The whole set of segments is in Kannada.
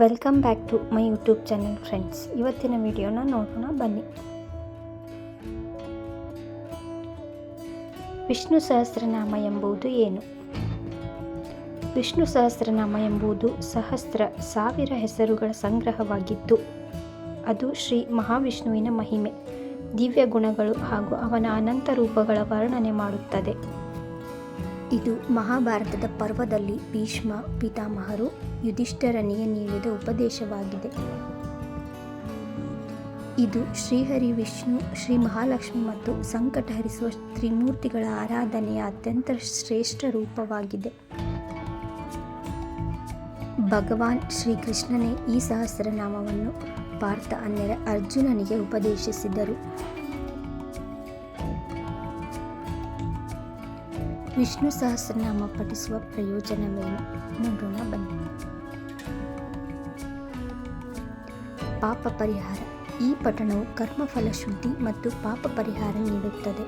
Welcome back to my YouTube channel friends ಇವತ್ತಿನ ವಿಡಿಯೋನ ನೋಡೋಣ, ಬನ್ನಿ. ವಿಷ್ಣು ಸಹಸ್ರನಾಮ ಎಂಬುದು ಏನು? ವಿಷ್ಣು ಸಹಸ್ರನಾಮ ಎಂಬುದು ಸಹಸ್ರ, ಸಾವಿರ ಹೆಸರುಗಳ ಸಂಗ್ರಹವಾಗಿದ್ದು, ಅದು ಶ್ರೀ ಮಹಾವಿಷ್ಣುವಿನ ಮಹಿಮೆ. ದಿವ್ಯ ಗುಣಗಳು ಹಾಗೂ ಅವನ ಅನಂತ ರೂಪಗಳ ವರ್ಣನೆ ಮಾಡುತ್ತದೆ. ಇದು ಮಹಾಭಾರತದ ಪರ್ವದಲ್ಲಿ ಭೀಷ್ಮ, ಪಿತಾಮಹರು ಯುಧಿಷ್ಠರನಿಗೆ ನೀಡಿದ ಉಪದೇಶವಾಗಿದೆ. ಇದು ಶ್ರೀಹರಿ ವಿಷ್ಣು, ಶ್ರೀ ಮಹಾಲಕ್ಷ್ಮಿ ಮತ್ತು ಸಂಕಟ ಹರಿಸುವ ತ್ರಿಮೂರ್ತಿಗಳ ಆರಾಧನೆಯ ಅತ್ಯಂತ ಶ್ರೇಷ್ಠ ರೂಪವಾಗಿದೆ. ಭಗವಾನ್ ಶ್ರೀಕೃಷ್ಣನೇ ಈ ಸಹಸ್ರನಾಮವನ್ನು ಪಾರ್ಥ ಅಂದರೆ ಅರ್ಜುನನಿಗೆ ಉಪದೇಶಿಸಿದರು. ವಿಷ್ಣು ಸಹಸ್ರನಾಮ ಪಠಿಸುವ ಪ್ರಯೋಜನವೇನು? ನೋಡೋಣ, ಬನ್ನಿ. ಪಾಪ ಪರಿಹಾರ. ಈ ಪಠಣವು ಕರ್ಮಫಲ ಶುದ್ಧಿ ಮತ್ತು ಪಾಪ ಪರಿಹಾರ ನೀಡುತ್ತದೆ.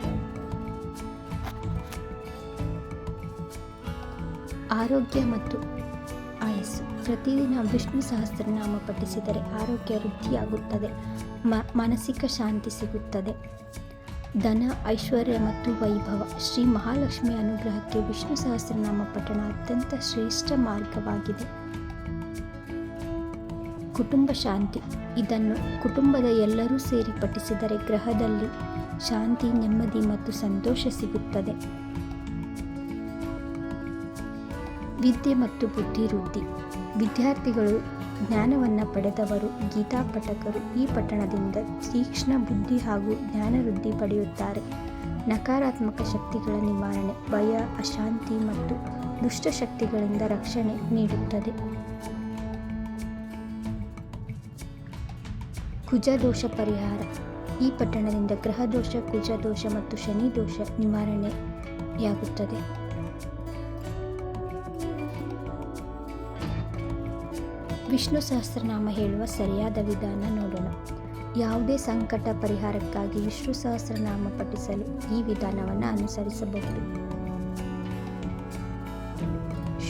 ಆರೋಗ್ಯ ಮತ್ತು ಆಯಸ್ಸು. ಪ್ರತಿದಿನ ವಿಷ್ಣು ಸಹಸ್ರನಾಮ ಪಠಿಸಿದರೆ ಆರೋಗ್ಯ ವೃದ್ಧಿಯಾಗುತ್ತದೆ. ಮಾನಸಿಕ ಶಾಂತಿ ಸಿಗುತ್ತದೆ. ಧನ, ಐಶ್ವರ್ಯ ಮತ್ತು ವೈಭವ. ಶ್ರೀ ಮಹಾಲಕ್ಷ್ಮಿ ಅನುಗ್ರಹಕ್ಕೆ ವಿಷ್ಣು ಸಹಸ್ರನಾಮ ಪಠಣ ಅತ್ಯಂತ ಶ್ರೇಷ್ಠ ಮಾರ್ಗವಾಗಿದೆ. ಕುಟುಂಬ ಶಾಂತಿ. ಇದನ್ನು ಕುಟುಂಬದ ಎಲ್ಲರೂ ಸೇರಿ ಪಠಿಸಿದರೆ ಗ್ರಹದಲ್ಲಿ ಶಾಂತಿ, ನೆಮ್ಮದಿ ಮತ್ತು ಸಂತೋಷ ಸಿಗುತ್ತದೆ. ವಿದ್ಯೆ ಮತ್ತು ಬುದ್ಧಿ ವೃದ್ಧಿ ವಿದ್ಯಾರ್ಥಿಗಳು ಜ್ಞಾನವನ್ನು ಪಡೆದವರು, ಗೀತಾ ಪಠಕರು ಈ ಪಠಣದಿಂದ ತೀಕ್ಷ್ಣ ಬುದ್ಧಿ ಹಾಗೂ ಜ್ಞಾನ ವೃದ್ಧಿ ಪಡೆಯುತ್ತಾರೆ. ನಕಾರಾತ್ಮಕ ಶಕ್ತಿಗಳ ನಿವಾರಣೆ, ಭಯ, ಅಶಾಂತಿ ಮತ್ತು ದುಷ್ಟಶಕ್ತಿಗಳಿಂದ ರಕ್ಷಣೆ ನೀಡುತ್ತದೆ. ಕುಜದೋಷ ಪರಿಹಾರ. ಈ ಪಟ್ಟಣದಿಂದ ಗ್ರಹದೋಷ, ಕುಜದೋಷ ಮತ್ತು ಶನಿ ದೋಷ ನಿವಾರಣೆಯಾಗುತ್ತದೆ. ವಿಷ್ಣು ಸಹಸ್ರನಾಮ ಹೇಳುವ ಸರಿಯಾದ ವಿಧಾನ ನೋಡೋಣ. ಯಾವುದೇ ಸಂಕಟ ಪರಿಹಾರಕ್ಕಾಗಿ ವಿಷ್ಣು ಸಹಸ್ರನಾಮ ಪಠಿಸಲು ಈ ವಿಧಾನವನ್ನು ಅನುಸರಿಸಬಹುದು.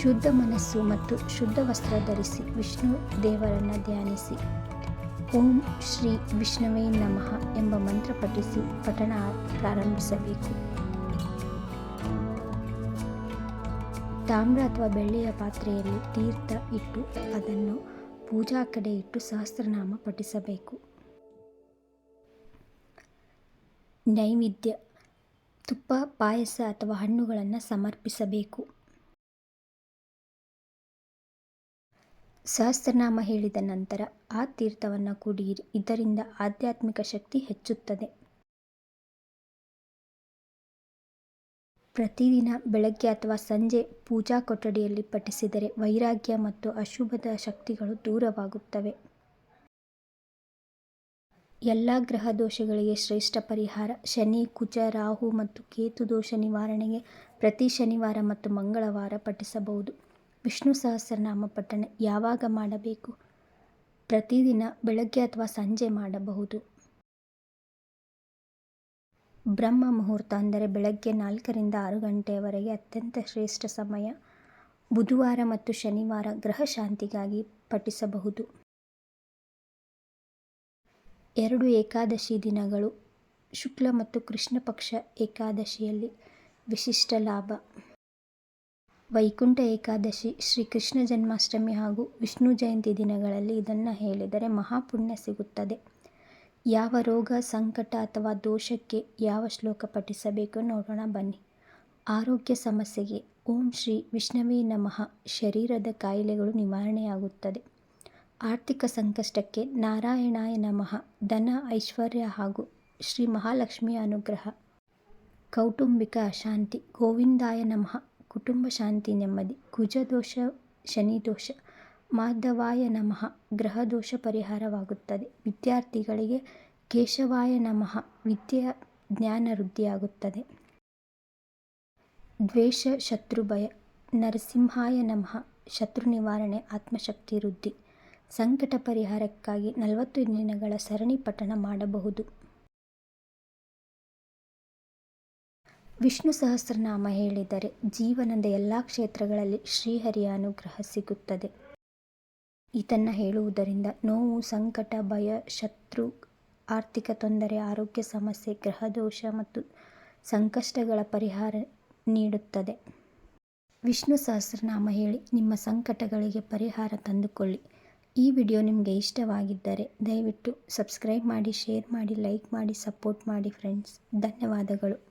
ಶುದ್ಧ ಮನಸ್ಸು ಮತ್ತು ಶುದ್ಧ ವಸ್ತ್ರ ಧರಿಸಿ ವಿಷ್ಣು ದೇವರನ್ನು ಧ್ಯಾನಿಸಿ. ಓಂ ಶ್ರೀ ವಿಷ್ಣುವೇ ನಮಃ ಎಂಬ ಮಂತ್ರ ಪಠಿಸಿ ಪಠಣ ಪ್ರಾರಂಭಿಸಬೇಕು. ತಾಮ್ರ ಅಥವಾ ಬೆಳ್ಳಿಯ ಪಾತ್ರೆಯಲ್ಲಿ ತೀರ್ಥ ಇಟ್ಟು ಅದನ್ನು ಪೂಜಾ ಕಡೆ ಇಟ್ಟು ಸಹಸ್ರನಾಮ ಪಠಿಸಬೇಕು. ನೈವೇದ್ಯ, ತುಪ್ಪ, ಪಾಯಸ ಅಥವಾ ಹಣ್ಣುಗಳನ್ನು ಸಮರ್ಪಿಸಬೇಕು. ಸಹಸ್ರನಾಮ ಹೇಳಿದ ನಂತರ ಆ ತೀರ್ಥವನ್ನು ಕುಡಿಯಿರಿ. ಇದರಿಂದ ಆಧ್ಯಾತ್ಮಿಕ ಶಕ್ತಿ ಹೆಚ್ಚುತ್ತದೆ. ಪ್ರತಿದಿನ ಬೆಳಗ್ಗೆ ಅಥವಾ ಸಂಜೆ ಪೂಜಾ ಕೊಠಡಿಯಲ್ಲಿ ಪಠಿಸಿದರೆ ವೈರಾಗ್ಯ ಮತ್ತು ಅಶುಭದ ಶಕ್ತಿಗಳು ದೂರವಾಗುತ್ತವೆ. ಎಲ್ಲ ಗ್ರಹ ದೋಷಗಳಿಗೆ ಶ್ರೇಷ್ಠ ಪರಿಹಾರ. ಶನಿ, ಕುಜ, ರಾಹು ಮತ್ತು ಕೇತು ದೋಷ ನಿವಾರಣೆಗೆ ಪ್ರತಿ ಶನಿವಾರ ಮತ್ತು ಮಂಗಳವಾರ ಪಠಿಸಬಹುದು. ವಿಷ್ಣು ಸಹಸ್ರನಾಮ ಪಠಣ ಯಾವಾಗ ಮಾಡಬೇಕು? ಪ್ರತಿದಿನ ಬೆಳಗ್ಗೆ ಅಥವಾ ಸಂಜೆ ಮಾಡಬಹುದು. ಬ್ರಹ್ಮ ಮುಹೂರ್ತ ಅಂದರೆ ಬೆಳಗ್ಗೆ ನಾಲ್ಕರಿಂದ ಆರು ಗಂಟೆಯವರೆಗೆ ಅತ್ಯಂತ ಶ್ರೇಷ್ಠ ಸಮಯ. ಬುಧವಾರ ಮತ್ತು ಶನಿವಾರ ಗ್ರಹ ಶಾಂತಿಗಾಗಿ ಪಠಿಸಬಹುದು. ಎರಡು ಏಕಾದಶಿ ದಿನಗಳು. ಶುಕ್ಲ ಮತ್ತು ಕೃಷ್ಣ ಪಕ್ಷ ಏಕಾದಶಿಯಲ್ಲಿ ವಿಶಿಷ್ಟ ಲಾಭ. ವೈಕುಂಠ ಏಕಾದಶಿ ಶ್ರೀ ಕೃಷ್ಣ ಜನ್ಮಾಷ್ಟಮಿ ಹಾಗೂ ವಿಷ್ಣು ಜಯಂತಿ ದಿನಗಳಲ್ಲಿ ಇದನ್ನು ಹೇಳಿದರೆ ಮಹಾಪುಣ್ಯ ಸಿಗುತ್ತದೆ. ಯಾವ ರೋಗ, ಸಂಕಟ ಅಥವಾ ದೋಷಕ್ಕೆ ಯಾವ ಶ್ಲೋಕ ಪಠಿಸಬೇಕು ನೋಡೋಣ ಬನ್ನಿ. ಆರೋಗ್ಯ ಸಮಸ್ಯೆಗೆ ಓಂ ಶ್ರೀ ವಿಷ್ಣವೇ ನಮಃ. ಶರೀರದ ಕಾಯಿಲೆಗಳು ನಿವಾರಣೆಯಾಗುತ್ತದೆ. ಆರ್ಥಿಕ ಸಂಕಷ್ಟಕ್ಕೆ ನಾರಾಯಣಾಯ ನಮಃ. ಧನ, ಐಶ್ವರ್ಯ ಹಾಗೂ ಶ್ರೀ ಮಹಾಲಕ್ಷ್ಮಿಯ ಅನುಗ್ರಹ. ಕೌಟುಂಬಿಕ ಅಶಾಂತಿ, ಗೋವಿಂದಾಯ ನಮಃ. ಕುಟುಂಬ ಶಾಂತಿ ನೆಮ್ಮದಿ. ಕುಜದೋಷ, ಶನಿದೋಷ ಮಾಧವಾಯ ನಮಃ ಗ್ರಹದೋಷ ಪರಿಹಾರವಾಗುತ್ತದೆ. ವಿದ್ಯಾರ್ಥಿಗಳಿಗೆ ಕೇಶವಾಯ ನಮಃ ವಿದ್ಯೆಯ ಜ್ಞಾನ ವೃದ್ಧಿಯಾಗುತ್ತದೆ. ದ್ವೇಷ, ಶತ್ರು ಭಯ, ನರಸಿಂಹಾಯ ನಮಃ ಶತ್ರು ನಿವಾರಣೆ, ಆತ್ಮಶಕ್ತಿ ವೃದ್ಧಿ. ಸಂಕಟ ಪರಿಹಾರಕ್ಕಾಗಿ ನಲವತ್ತು ದಿನಗಳ ಸರಣಿ ಪಠಣ ಮಾಡಬಹುದು. ವಿಷ್ಣು ಸಹಸ್ರನಾಮ ಹೇಳಿದರೆ ಜೀವನದ ಎಲ್ಲ ಕ್ಷೇತ್ರಗಳಲ್ಲಿ ಶ್ರೀಹರಿಯ ಅನುಗ್ರಹ ಸಿಗುತ್ತದೆ. ಇದನ್ನು ಹೇಳುವುದರಿಂದ ನೋವು, ಸಂಕಟ, ಭಯ, ಶತ್ರು, ಆರ್ಥಿಕ ತೊಂದರೆ, ಆರೋಗ್ಯ ಸಮಸ್ಯೆ, ಗ್ರಹದೋಷ ಮತ್ತು ಸಂಕಷ್ಟಗಳ ಪರಿಹಾರ ನೀಡುತ್ತದೆ. ವಿಷ್ಣು ಸಹಸ್ರನಾಮ ಹೇಳಿ, ನಿಮ್ಮ ಸಂಕಟಗಳಿಗೆ ಪರಿಹಾರ ತಂದುಕೊಳ್ಳಿ. ಈ ವಿಡಿಯೋ ನಿಮಗೆ ಇಷ್ಟವಾಗಿದ್ದರೆ ದಯವಿಟ್ಟು ಸಬ್ಸ್ಕ್ರೈಬ್ ಮಾಡಿ, ಶೇರ್ ಮಾಡಿ, ಲೈಕ್ ಮಾಡಿ, ಸಪೋರ್ಟ್ ಮಾಡಿ ಫ್ರೆಂಡ್ಸ್. ಧನ್ಯವಾದಗಳು.